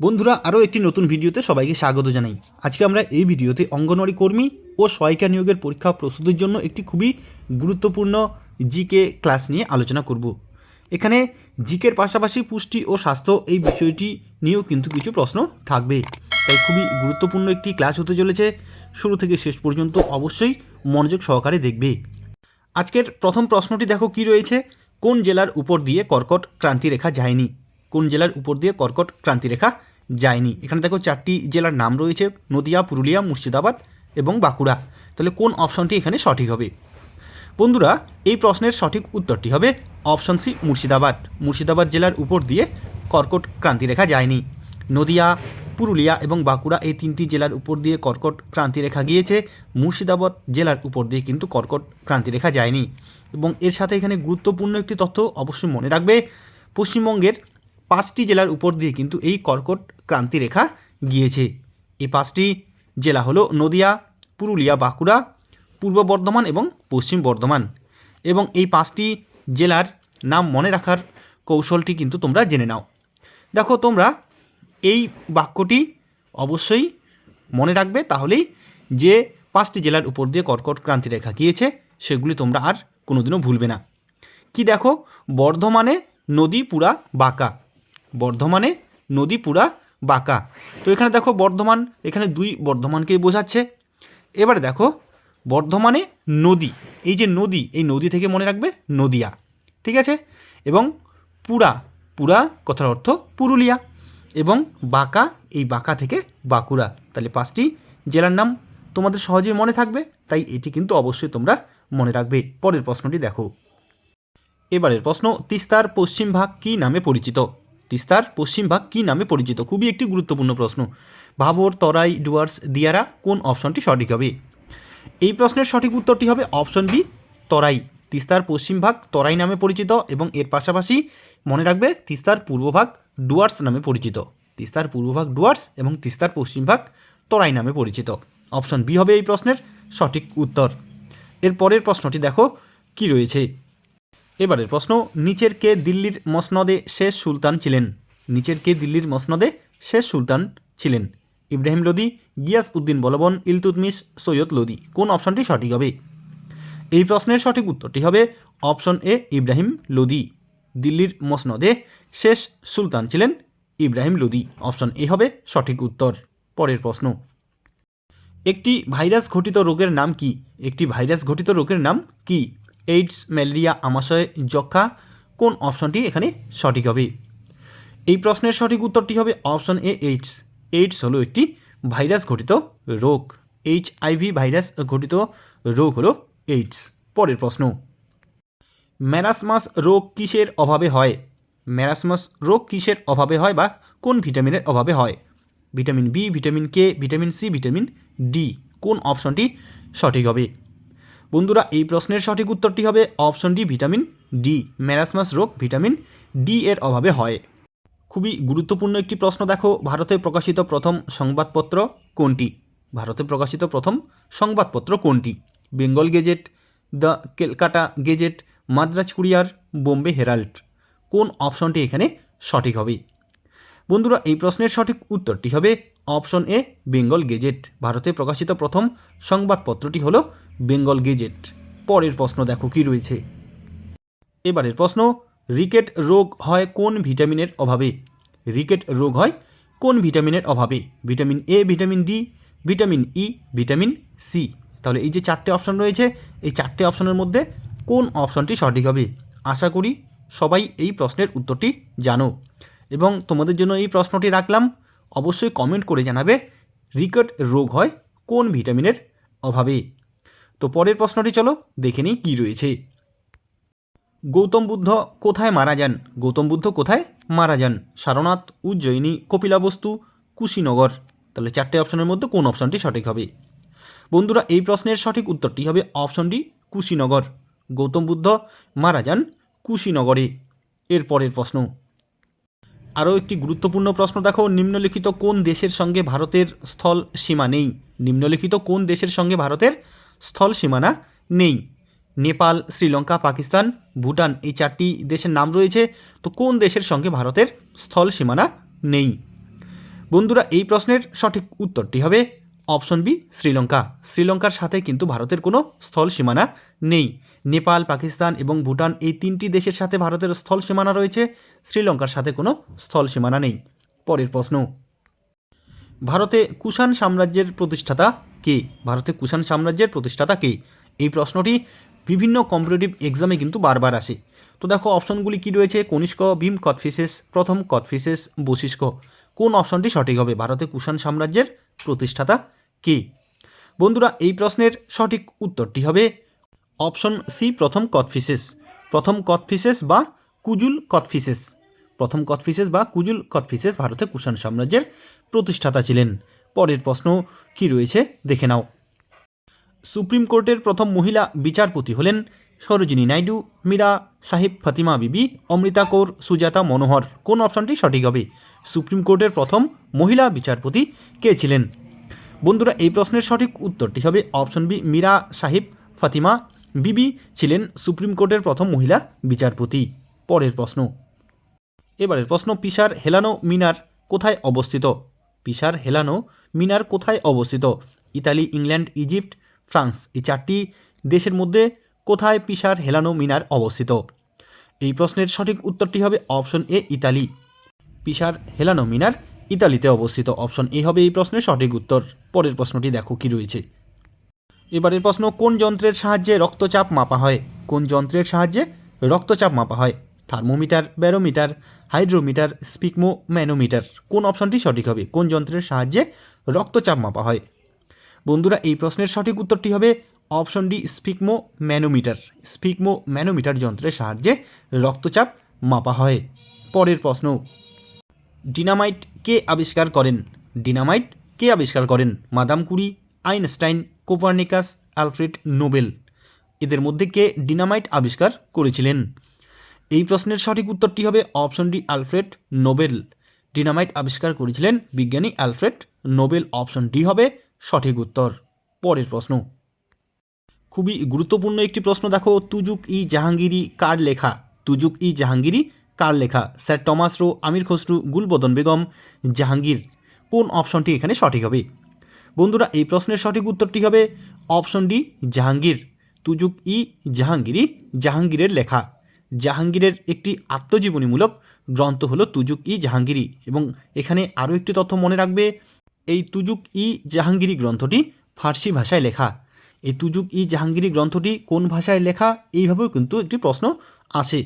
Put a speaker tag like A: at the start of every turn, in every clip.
A: বন্ধুরা, আরও একটি নতুন ভিডিওতে সবাইকে স্বাগত জানাই। আজকে আমরা এই ভিডিওতে অঙ্গনওয়াড়ি কর্মী ও সহায়িকা নিয়োগের পরীক্ষা প্রস্তুতির জন্য একটি খুবই গুরুত্বপূর্ণ জিকে ক্লাস নিয়ে আলোচনা করব। এখানে জিকের পাশাপাশি পুষ্টি ও স্বাস্থ্য এই বিষয়টি নিয়েও কিন্তু কিছু প্রশ্ন থাকবে। তাই খুবই গুরুত্বপূর্ণ একটি ক্লাস হতে চলেছে। শুরু থেকে শেষ পর্যন্ত অবশ্যই মনোযোগ সহকারে দেখবে। আজকের প্রথম প্রশ্নটি দেখো কি রয়েছে? কোন জেলার উপর দিয়ে কর্কট ক্রান্তিরেখা যায়নি? কোন জেলার উপর দিয়ে কর্কট ক্রান্তিরেখা যায়নি। এখানে দেখো চারটি জেলার নাম রয়েছে, নদিয়া, পুরুলিয়া, মুর্শিদাবাদ এবং বাঁকুড়া। তাহলে কোন অপশনটি এখানে সঠিক হবে? বন্ধুরা, এই প্রশ্নের সঠিক উত্তরটি হবে অপশন সি, মুর্শিদাবাদ। মুর্শিদাবাদ জেলার উপর দিয়ে কর্কট ক্রান্তিরেখা যায়নি। নদিয়া, পুরুলিয়া এবং বাঁকুড়া এই তিনটি জেলার উপর দিয়ে কর্কট ক্রান্তিরেখা গিয়েছে। মুর্শিদাবাদ জেলার উপর দিয়ে কিন্তু কর্কট ক্রান্তিরেখা যায়নি। এবং এর সাথে এখানে গুরুত্বপূর্ণ একটি তথ্য অবশ্যই মনে রাখবে, পশ্চিমবঙ্গের পাঁচটি জেলার উপর দিয়ে কিন্তু এই কর্কট ক্রান্তিরেখা গিয়েছে। এই পাঁচটি জেলা হলো নদিয়া, পুরুলিয়া, বাঁকুড়া, পূর্ব বর্ধমান এবং পশ্চিম বর্ধমান। এবং এই পাঁচটি জেলার নাম মনে রাখার কৌশলটি কিন্তু তোমরা জেনে নাও। দেখো তোমরা, এই বাক্যটি অবশ্যই মনে রাখবে, তাহলেই যে পাঁচটি জেলার উপর দিয়ে কর্কট ক্রান্তি রেখা গিয়েছে, সেগুলি তোমরা আর কোনোদিনও ভুলবে না। কি দেখো? বর্ধমানে নদী পুরা বাঁকা। বর্ধমানে নদী পুরা বাঁকা। তো এখানে দেখো বর্ধমান, এখানে দুই বর্ধমানকেই বোঝাচ্ছে। এবারে দেখো, বর্ধমানে নদী, এই যে নদী, এই নদী থেকে মনে রাখবে নদিয়া, ঠিক আছে? এবং পুরা পুরা কথার অর্থ পুরুলিয়া, এবং বাঁকা, এই বাঁকা থেকে বাঁকুড়া। তাহলে পাঁচটি জেলার নাম তোমাদের সহজেই মনে থাকবে, তাই এটি কিন্তু অবশ্যই তোমরা মনে রাখবে। পরের প্রশ্নটি দেখো। এবারের প্রশ্ন, তিস্তার পশ্চিম ভাগ কী নামে পরিচিত? তিস্তার পশ্চিম ভাগ কী নামে পরিচিত? খুবই একটি গুরুত্বপূর্ণ প্রশ্ন। ভাবর, তরাই, ডুয়ার্স, দিয়ারা কোন অপশনটি সঠিক হবে? এই প্রশ্নের সঠিক উত্তরটি হবে অপশন বি, তরাই। তিস্তার পশ্চিম ভাগ তরাই নামে পরিচিত এবং এর পাশাপাশি মনে রাখবে তিস্তার পূর্বভাগ ডুয়ার্স নামে পরিচিত। তিস্তার পূর্বভাগ ডুয়ার্স এবং তিস্তার পশ্চিম ভাগ তরাই নামে পরিচিত। অপশন বি হবে এই প্রশ্নের সঠিক উত্তর। এর পরের প্রশ্নটি দেখো, কি রয়েছে? এবারের প্রশ্ন, নিচের কে দিল্লির মসনদে শেষ সুলতান ছিলেন? নিচের কে দিল্লির মসনদে শেষ সুলতান ছিলেন? ইব্রাহিম লোদি, গিয়াস উদ্দিন বলবন ইলতুতমিশ সৈয়দ লোদি। কোন অপশনটি সঠিক হবে? এই প্রশ্নের সঠিক উত্তরটি হবে অপশন এ, ইব্রাহিম লোদি। দিল্লির মসনদে শেষ সুলতান ছিলেন ইব্রাহিম লোদি। অপশন এ হবে সঠিক উত্তর। পরের প্রশ্ন, একটি ভাইরাস ঘটিত রোগের নাম কি? একটি ভাইরাস ঘটিত রোগের নাম কি? এইডস, ম্যালেরিয়া, আমাশয় যক্ষা কোন অপশনটি এখানে সঠিক হবে? এই প্রশ্নের সঠিক উত্তরটি হবে অপশন এ, এইডস। এইডস হলো একটি ভাইরাস ঘটিত রোগ। এইচ আইভি ভাইরাস ঘটিত রোগ হলো এইডস। পরের প্রশ্ন। ম্যারাসমাস রোগ কিসের অভাবে হয়? ম্যারাসমাস রোগ কিসের অভাবে হয় বা কোন ভিটামিনের অভাবে হয়? Vitamin B, vitamin K, vitamin C, vitamin D, কোন অপশনটি সঠিক হবে? বন্ধুরা, এই প্রশ্নের সঠিক উত্তরটি হবে option D, vitamin D marasmus রোগ ভিটামিন ডি এর অভাবে হয়। খুবই গুরুত্বপূর্ণ একটি প্রশ্ন দেখো, ভারতে প্রকাশিত প্রথম সংবাদপত্র কোনটি? ভারতে প্রকাশিত প্রথম সংবাদপত্র কোনটি? Bengal gazette, the Calcutta gazette, Madras courier, Bombay herald. কোন অপশনটি এখানে সঠিক হবে? বন্ধুরা, এই প্রশ্নের সঠিক উত্তরটি হবে অপশন এ, বেঙ্গল গেজেট। ভারতে প্রকাশিত প্রথম সংবাদপত্রটি হলো বেঙ্গল গেজেট। পরের প্রশ্ন দেখো কি রয়েছে। এবারের প্রশ্ন, রিকেট রোগ হয় কোন ভিটামিনের অভাবে? রিকেট রোগ হয় কোন ভিটামিনের অভাবে? Vitamin A, vitamin D, vitamin E, vitamin C. তাহলে এই যে চারটে অপশন রয়েছে, এই চারটে অপশনের মধ্যে কোন অপশনটি সঠিক হবে? আশা করি সবাই এই প্রশ্নের উত্তরটি জানো। এবং তোমাদের জন্য এই প্রশ্নটি রাখলাম। অবশ্যই কমেন্ট করে জানাবে রিকট রোগ হয় কোন ভিটামিনের অভাবে। তো পরের প্রশ্নটি চলো, দেখে নিই কী রয়েছে। গৌতম বুদ্ধ কোথায় মারা যান? গৌতম বুদ্ধ কোথায় মারা যান? সারনাথ, উজ্জয়িনী কপিলাবস্তু কুশীনগর। তাহলে চারটে অপশনের মধ্যে কোন অপশনটি সঠিক হবে? বন্ধুরা, এই প্রশ্নের সঠিক উত্তরটি হবে অপশন ডি কুশীনগর। গৌতম বুদ্ধ মারা যান কুশীনগরে। এর পরের প্রশ্ন। আরও একটি গুরুত্বপূর্ণ প্রশ্ন, দেখো, নিম্নলিখিত কোন দেশের সঙ্গে ভারতের স্থল সীমা নেই? নিম্নলিখিত কোন দেশের সঙ্গে ভারতের স্থল সীমানা নেই? নেপাল, শ্রীলঙ্কা, পাকিস্তান, ভুটান, এই চারটি দেশের নাম রয়েছে। তো কোন দেশের সঙ্গে ভারতের স্থল সীমানা নেই? বন্ধুরা, এই প্রশ্নের সঠিক উত্তরটি হবে অপশন বি, শ্রীলঙ্কা। শ্রীলঙ্কার সাথে কিন্তু ভারতের কোনো স্থল সীমানা নেই। নেপাল, পাকিস্তান এবং ভুটান এই তিনটি দেশের সাথে ভারতের স্থল সীমানা রয়েছে। শ্রীলঙ্কার সাথে কোনো স্থল সীমানা নেই। পরের প্রশ্ন, ভারতে কুষাণ সাম্রাজ্যের প্রতিষ্ঠাতা কে? ভারতে কুষাণ সাম্রাজ্যের প্রতিষ্ঠাতা কে? এই প্রশ্নটি বিভিন্ন কম্পিটিটিভ এক্সামে কিন্তু বারবার আসে। তো দেখো অপশনগুলি কি রয়েছে? কনিষ্ক, ভীম কৎফিসেস প্রথম কৎফিসেস বশিষ্ক কোন অপশনটি সঠিক হবে? ভারতে কুষাণ সাম্রাজ্যের প্রতিষ্ঠাতা কে? বন্ধুরা, এই প্রশ্নের সঠিক উত্তরটি হবে অপশন সি, প্রথম কৎফিসেস প্রথম কৎফিসেস বা কুজুল কৎফিসেস প্রথম কৎফিসেস বা কুজুল কৎফিসেস ভারতে কুষাণ সাম্রাজ্যের প্রতিষ্ঠাতা ছিলেন। পরের প্রশ্ন কি রয়েছে? দেখে নাও। সুপ্রিম কোর্টের প্রথম মহিলা বিচারপতি হলেন সরোজিনী নাইডু, মীরা সাহিব ফাতিমা বিবি, অমৃতা কৌর, সুজাতা মনোহর। কোন অপশনটি সঠিক হবে? সুপ্রিম কোর্টের প্রথম মহিলা বিচারপতি কে ছিলেন? বন্ধুরা, এই প্রশ্নের সঠিক উত্তরটি হবে অপশন বি, মীরা সাহিব ফাতিমা। বিবি ছিলেন সুপ্রিম কোর্টের প্রথম মহিলা বিচারপতি। পরের প্রশ্ন। এবারের প্রশ্ন, পিসার হেলানো মিনার কোথায় অবস্থিত? পিসার হেলানো মিনার কোথায় অবস্থিত? ইতালি, ইংল্যান্ড, ইজিপ্ট, ফ্রান্স, এই চারটি দেশের মধ্যে কোথায় পিসার হেলানো মিনার অবস্থিত? এই প্রশ্নের সঠিক উত্তরটি হবে অপশন এ, ইতালি। পিসার হেলানো মিনার ইতালিতে অবস্থিত। অপশন এ হবে এই প্রশ্নের সঠিক উত্তর। পরের প্রশ্নটি দেখো কি রয়েছে। এবারের প্রশ্ন, কোন যন্ত্রের সাহায্যে রক্তচাপ মাপা হয়? কোন যন্ত্রের সাহায্যে রক্তচাপ মাপা হয়? Thermometer, barometer, hydrometer sphygmo manometer কোন অপশনটি সঠিক হবে? কোন যন্ত্রের সাহায্যে রক্তচাপ মাপা হয়? বন্ধুরা, এই প্রশ্নের সঠিক উত্তরটি হবে option D sphygmo manometer sphygmo manometer যন্ত্রের সাহায্যে রক্তচাপ মাপা হয়। পরের প্রশ্ন, ডিনামাইট কে আবিষ্কার করেন? ডিনামাইট কে আবিষ্কার করেন? Madame Curie Einstein Copernicus, Alfred Nobel. এদের মধ্যে কে ডিনামাইট আবিষ্কার করেছিলেন? এই প্রশ্নের সঠিক উত্তরটি হবে option D, Alfred Nobel. Dynamite আবিষ্কার করেছিলেন বিজ্ঞানী আলফ্রেড নোবেল। অপশন ডি হবে সঠিক উত্তর। পরের প্রশ্ন। খুবই গুরুত্বপূর্ণ একটি প্রশ্ন দেখো। তুজুক ই জাহাঙ্গীরি কার লেখা? তুজুক ই জাহাঙ্গীরি কার লেখা? Sir Thomas Roe, Amir Khusrau, Gulbadan Begum, Jahangir. কোন অপশনটি এখানে সঠিক হবে? বন্ধুরা, এই প্রশ্নের সঠিক উত্তরটি হবে অপশন ডি, জাহাঙ্গীর। তুজুক ই জাহাঙ্গীরি জাহাঙ্গীরের লেখা। জাহাঙ্গীরের একটি আত্মজীবনীমূলক গ্রন্থ হলো তুজুক ই জাহাঙ্গীরি এবং এখানে আরও একটি তথ্য মনে রাখবে, এই তুজুক ই জাহাঙ্গীরি গ্রন্থটি ফার্সি ভাষায় লেখা। এই তুজুক ই জাহাঙ্গীরি গ্রন্থটি কোন ভাষায় লেখা, এইভাবেও কিন্তু একটি প্রশ্ন আসে।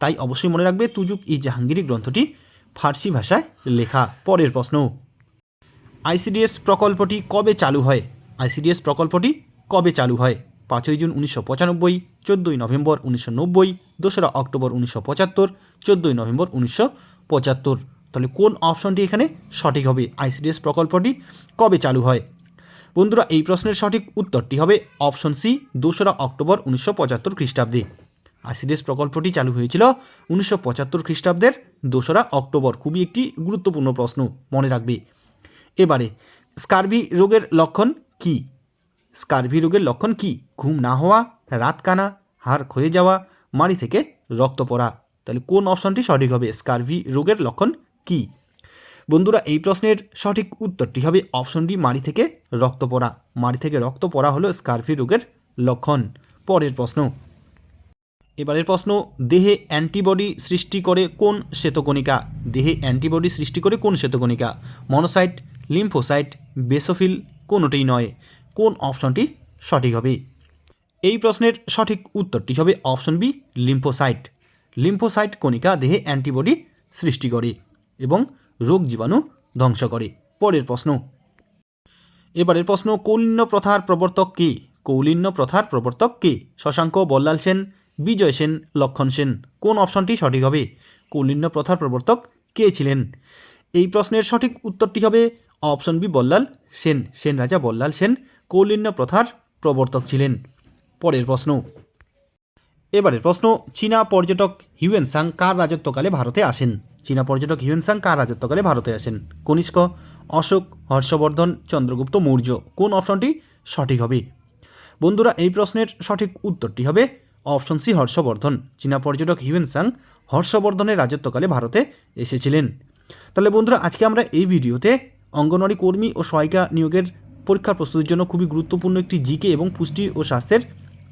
A: তাই অবশ্যই মনে রাখবে, তুজুক ই জাহাঙ্গীরি গ্রন্থটি ফার্সি ভাষায় লেখা। পরের প্রশ্ন। আইসিডিএস প্রকল্পটি কবে চালু হয়? আইসিডিএস প্রকল্পটি কবে চালু হয়? পাঁচই জুন উনিশশো পঁচানব্বই, চোদ্দোই নভেম্বর উনিশশো নব্বই, দোসরা অক্টোবর উনিশশো পঁচাত্তর, চোদ্দোই নভেম্বর উনিশশো পঁচাত্তর। তাহলে কোন অপশনটি এখানে সঠিক হবে? আইসিডিএস প্রকল্পটি কবে চালু হয়? বন্ধুরা, এই প্রশ্নের সঠিক উত্তরটি হবে অপশন সি, দোসরা অক্টোবর উনিশশো পঁচাত্তর খ্রিস্টাব্দে। আইসিডিএস প্রকল্পটি চালু হয়েছিল উনিশশো পঁচাত্তর খ্রিস্টাব্দের দোসরা অক্টোবর। খুবই একটি গুরুত্বপূর্ণ প্রশ্ন, মনে রাখবে। এবারে, স্কারভি রোগের লক্ষণ কি? স্কার্ভি রোগের লক্ষণ কি? ঘুম না হওয়া, রাত কানা, হাড় ক্ষয়ে যাওয়া, মাড়ি থেকে রক্ত পড়া। তাহলে কোন অপশনটি সঠিক হবে? স্কার্ভি রোগের লক্ষণ কি? বন্ধুরা, এই প্রশ্নের সঠিক উত্তরটি হবে অপশন ডি মাড়ি থেকে রক্ত পড়া। মাড়ি থেকে রক্ত পড়া হলো স্কারভি রোগের লক্ষণ। পরের প্রশ্ন এবারের প্রশ্ন, দেহে অ্যান্টিবডি সৃষ্টি করে কোন শ্বেতকণিকা? দেহে অ্যান্টিবডি সৃষ্টি করে কোন শ্বেতকণিকা? মনোসাইট, লিম্ফোসাইট, বেসোফিল কোনোটিই নয়। কোন অপশনটি সঠিক হবে? এই প্রশ্নের সঠিক উত্তরটি হবে অপশন বি, লিম্ফোসাইট। লিম্ফোসাইট কণিকা দেহে অ্যান্টিবডি সৃষ্টি করে এবং রোগ জীবাণু ধ্বংস করে। পরের প্রশ্ন। এবারের প্রশ্ন, কৌলিন্য প্রথার প্রবর্তক কে? কৌলিন্য প্রথার প্রবর্তক কে? শশাঙ্ক বল্লাল সেন বিজয় সেন, লক্ষণ সেন, কোন অপশনটি সঠিক হবে? কৌলিন্য প্রথার প্রবর্তক কে ছিলেন? এই প্রশ্নের সঠিক উত্তরটি হবে অপশন বি, বল্লাল সেন। সেন রাজা বল্লাল সেন কৌলিন্য প্রথার প্রবর্তক ছিলেন। পরের প্রশ্ন। এবারের প্রশ্ন, চীনা পর্যটক হিউয়েন সাং কার রাজত্বকালে ভারতে আসেন? চীনা পর্যটক হিউয়েন সাং কার রাজত্বকালে ভারতে আসেন? কনিষ্ক, অশোক, হর্ষবর্ধন, চন্দ্রগুপ্ত, মৌর্য, কোন অপশনটি সঠিক হবে? বন্ধুরা, এই প্রশ্নের সঠিক উত্তরটি হবে অপশন সি, হর্ষবর্ধন। চীনা পর্যটক হিউয়েন সাং হর্ষবর্ধনের রাজত্বকালে ভারতে এসেছিলেন। তাহলে বন্ধুরা, আজকে আমরা এই ভিডিওতে অঙ্গনওয়াড়ি কর্মী ও সহায়িকা নিয়োগের পরীক্ষার প্রস্তুতির জন্য খুবই গুরুত্বপূর্ণ একটি জিকে এবং পুষ্টি ও স্বাস্থ্যের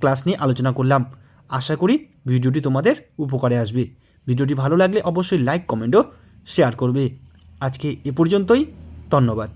A: ক্লাস নিয়ে আলোচনা করলাম। আশা করি ভিডিওটি তোমাদের উপকারে আসবে। ভিডিওটি ভালো লাগলে অবশ্যই লাইক, কমেন্ট ও শেয়ার করবে। আজকে এ পর্যন্তই। ধন্যবাদ।